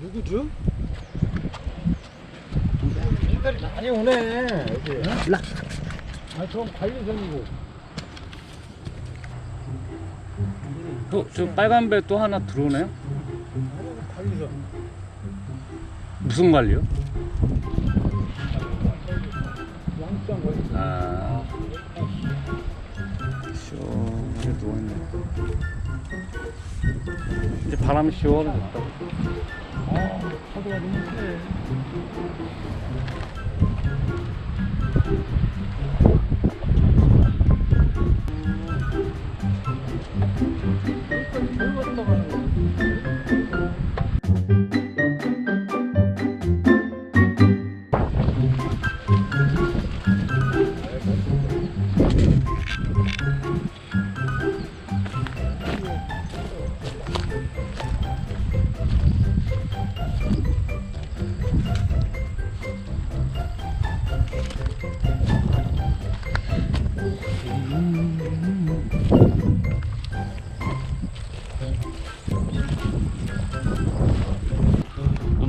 누구죠? 인들이 많이 오네 여기. 아, 저 관리선이고. 또, 저 빨간 배 또 하나 들어오네요? 관리선. 무슨 관리요? 양수장 관리. 아. 시원하게 누워있네. 이제 바람이 시원해졌다. 아, 파도가 너무 세.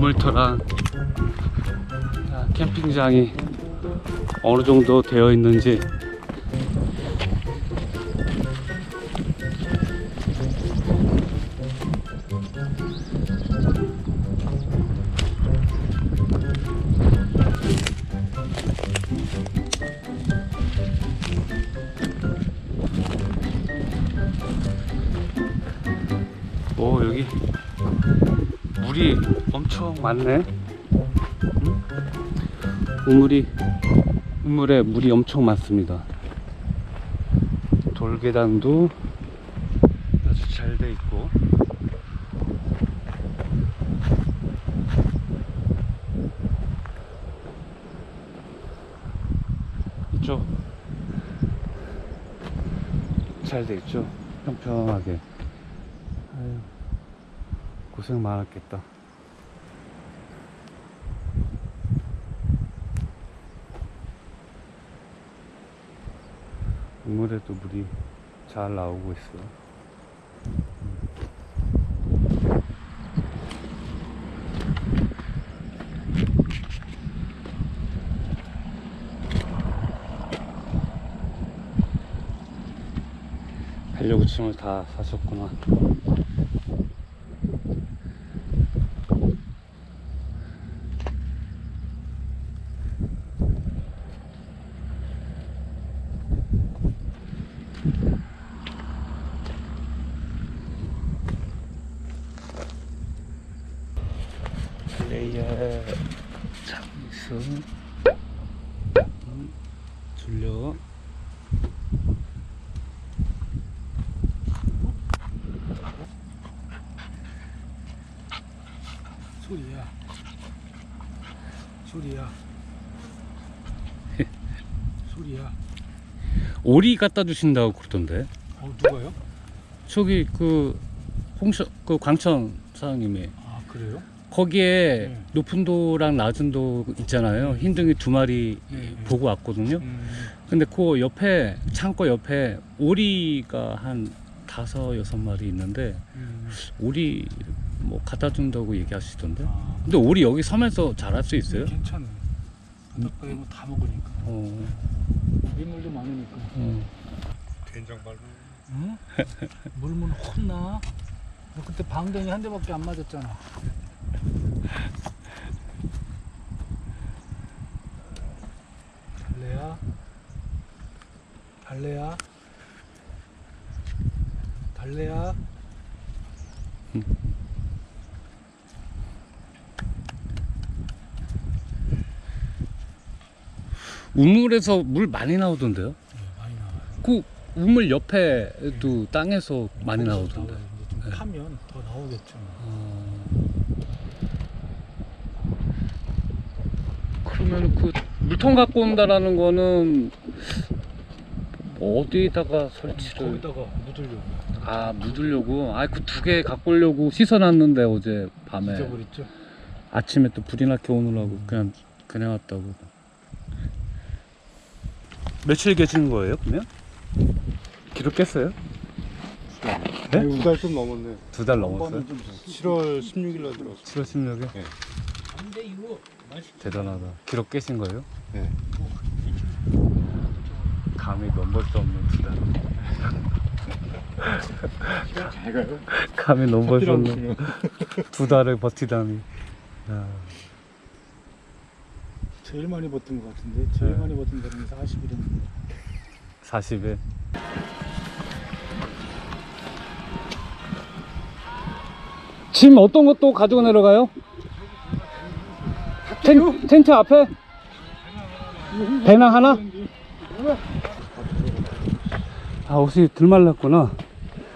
우물터랑 자, 캠핑장이 어느 정도 되어 있는지. 오 여기 물이 엄청 많네. 응? 우물이 우물에 물이 엄청 많습니다. 돌계단도 아주 잘 돼 있고. 이쪽 잘 돼 있죠. 평평하게. 아유. 고생 많았겠다. 우물에도 물이 잘 나오고 있어. 반려구침을 다 사셨구나. 플레이어 장수 음, 줄려 소리야. 소리야. 소리야. 오리 갖다 주신다고 그러던데 어, 누가요? 저기 그 홍셔 그 광천 사장님이 아, 그래요? 거기에 네. 높은 도랑 낮은 도 있잖아요 흰둥이 두 마리 네. 보고 왔거든요 음, 근데 그 옆에 창고 옆에 오리가 한 다섯 여섯 마리 있는데 음. 오리 뭐 갖다 준다고 얘기하시던데 아, 근데 오리 여기 섬에서 자랄 수 있어요? 괜찮네. 바닷가에 뭐다 먹으니까. 어, 민물도 많으니까. 어. 된장 발로 응? 물면 혼나. 너 그때 방댕이 한 대밖에 안 맞았잖아. 달래야. 달래야. 우물에서 물 많이 나오던데요? 네, 많이 나와요. 그 우물 옆에도 땅에서 많이 나오던데. 나와요. 이제 좀 네. 파면 더 나오겠죠. 어... 그러면 그 물통 갖고 온다라는 거는 어디다가 설치를 거기다가 묻으려고. 아 묻으려고 아 그 두 개 갖고 오려고 씻어놨는데 어제 밤에 잊어버렸죠. 아침에 또 불이 나게 오느라고 그냥 그냥 왔다고 며칠 계시는 거예요 그러면? 기록했어요? 네? 두달 좀 넘었네. 두달한 넘었어요? 번은 좀 7월 16일 날 들어왔어. 7월 16일? 네. 대단하다. 기록 깨신 거예요? 네. 감히 넘볼 수 없는 두 달. 잘 가요. 감히 넘볼 수 없는. 두 달을 버티다니. 야, 제일 많이 버틴 것 같은데 제일 네. 많이 버틴 사람이 40일은 40일. 짐 어떤 것도 가지고 내려가요? 텐, 텐트 앞에? 배낭 하나? 아 옷이 들 말랐구나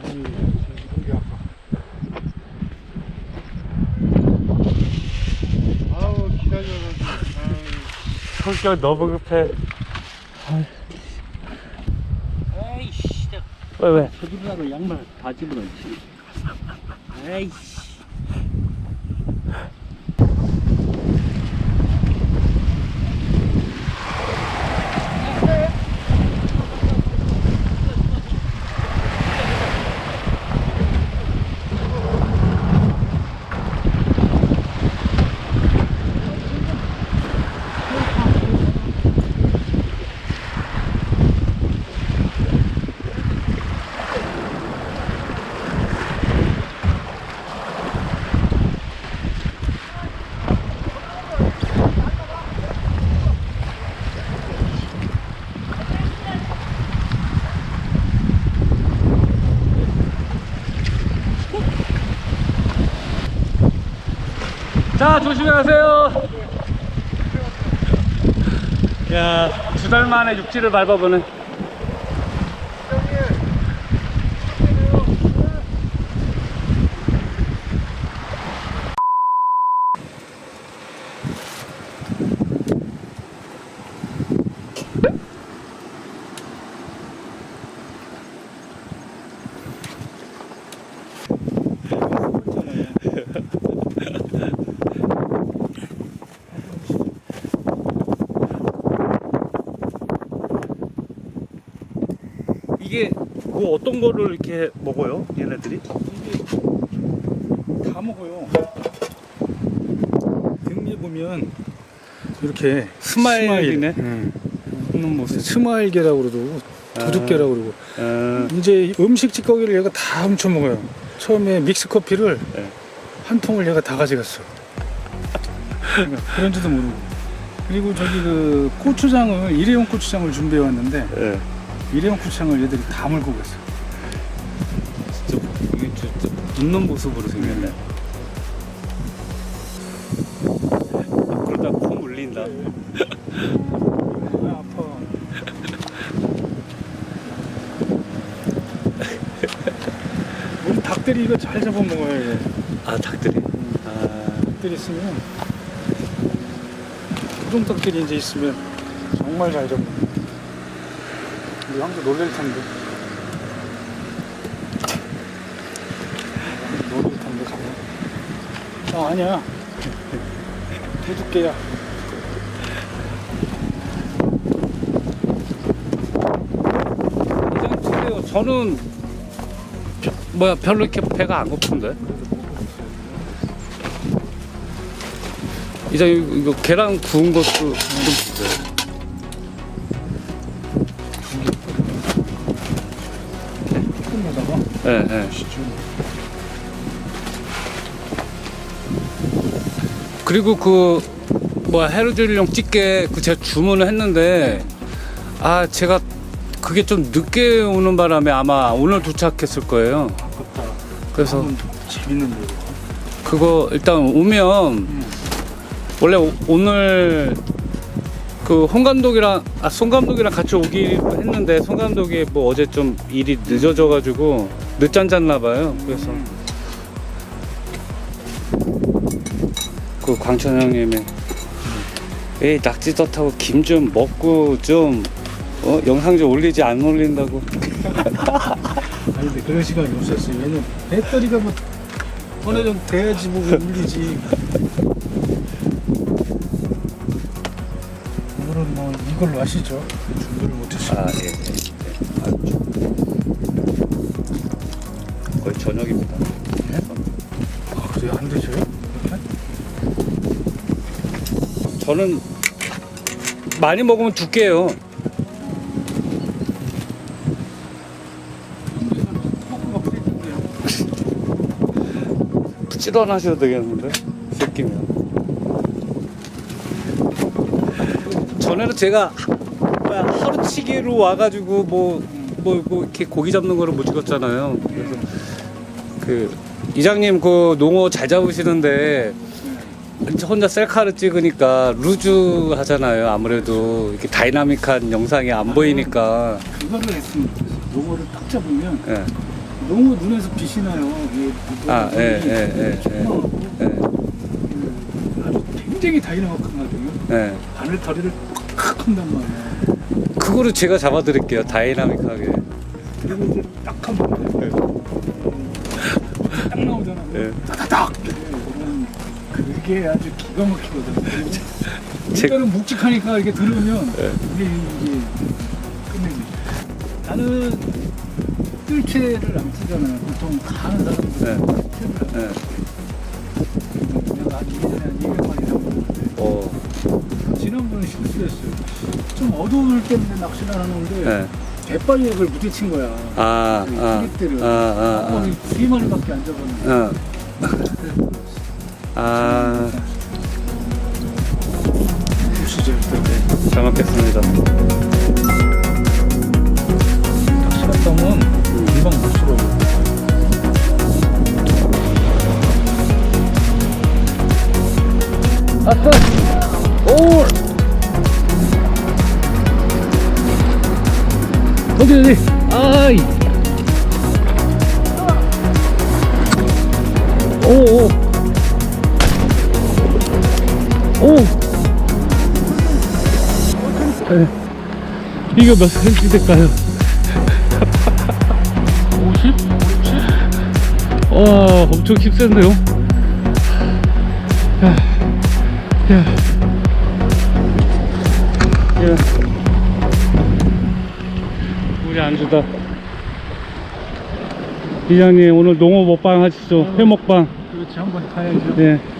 아니, 여기 아파. 아우, 기다려가지고. 아유. 성격 너무 급해. 에이씨 왜 왜? 저기라도 양말 다 집어넣지. 에이씨 자 조심히 가세요. 야두 달 만에 육지를 밟아보네 어떤 거를 이렇게 먹어요 얘네들이? 다 먹어요 등에 보면 이렇게 스마일이네. 응. 먹는 모습 스마일게라고 그러고 도둑개라고 그러고 어, 이제 음식 찌꺼기를 얘가 다 훔쳐 먹어요 처음에 믹스 커피를 네. 한 통을 얘가 다 가져갔어 그런지도 모르고 그리고 저기 그 고추장을 일회용 고추장을 준비해 왔는데 예. 일회용 고추장을 얘들이 다 물고 갔어 진짜 이게 진짜 웃는 모습으로 생겼네. 아, 그러다 코 물린다. 아, 아파 우리 닭들이 이거 잘 잡아먹어요 이거. 아 닭들이? 아, 닭들이 있으면 토종 닭들이 이제 있으면 정말 잘 잡아 우리 형도 놀랄 텐데 놀랄 텐데 가면 아 아니야. 이제 드세요 저는 벼- 뭐야 별로 이렇게 배가 안 고픈데? 이제 이거 이거 계란 구운 것도 좀 주세요 끝내 그리고 그 뭐야 해루질용 집게 그 제가 주문을 했는데 아 제가 그게 좀 늦게 오는 바람에 아마 오늘 도착했을 거예요. 아깝다 그래서 재밌는데. 그거 일단 오면 원래 오, 오늘 그홍 감독이랑 아송 감독이랑 같이 오기로 했는데 송 감독이 뭐 어제 좀 일이 늦어져 가지고 늦잠 잤나 봐요. 그래서 그 광천 형님이 에이 낙지 젓하고 김 좀 먹고 좀 어, 영상 좀 올리지 안 올린다고 아니 근데 그런 시간이 없었어요 얘는 배터리가 뭐 어느 정도 돼야지 뭐 울리지 오늘은 뭐 이걸로 하시죠 준비를 못했어요 아 예. 예. 저녁입니다. 아, 그래 안 드셔요? 저는 많이 먹으면 두께요. 부지런하셔도 되겠는데 새끼면. 전에는 제가 하루치기로 와가지고 뭐, 뭐, 뭐 이렇게 고기 잡는 거를 못 찍었잖아요. 그래서 그 이장님 그 농어 잘 잡으시는데 혼자 셀카를 찍으니까 루즈 하잖아요. 아무래도 이렇게 다이나믹한 영상이 안 보이니까. 그거를 했으면. 농어를 딱 잡으면 예. 농어 눈에서 빛이 나요. 이게 아, 예, 예, 예, 예. 그 아주 굉장히 다이나믹하거든요. 예. 바늘 다리를 팍 한단 말이에요. 그거를 제가 잡아드릴게요. 다이나믹하게. 그리고 이제 딱 하면 예. 딱 나오잖아요. 예. 그러면 그게 아주 기가 막히거든요. 제- 일단은 묵직하니까 이게 들으면 예. 이게 이게 끝내지. 나는 뜰채를 안 쓰잖아요. 보통 다 하는 사람들은 네. 뜰채를 안 예. 쓰고 내가 한 2년에 한 200마리 잡았는데 어. 지난번에 실수했어요. 좀 어두울 때문에 낚시를 하는데 예. 대빨리에 그걸 부딪힌 거야. 아, 아, 띠깃대를. 아, 아, 거의 세 마리밖에 안 잡았는데. 아. 어. 아, 보시죠. 잘 먹겠습니다. 금방 못 쓰러져. 아싸! 오! 어디, 어디? 아이! 이거 몇 cm 될까요? 50? 50? 와, 엄청 힙센데요? 야, 야. 야. 우리 안 주다. 이장님, 오늘 농어 먹방 하시죠? 회 먹방. 그렇지, 한번 타야죠. 예.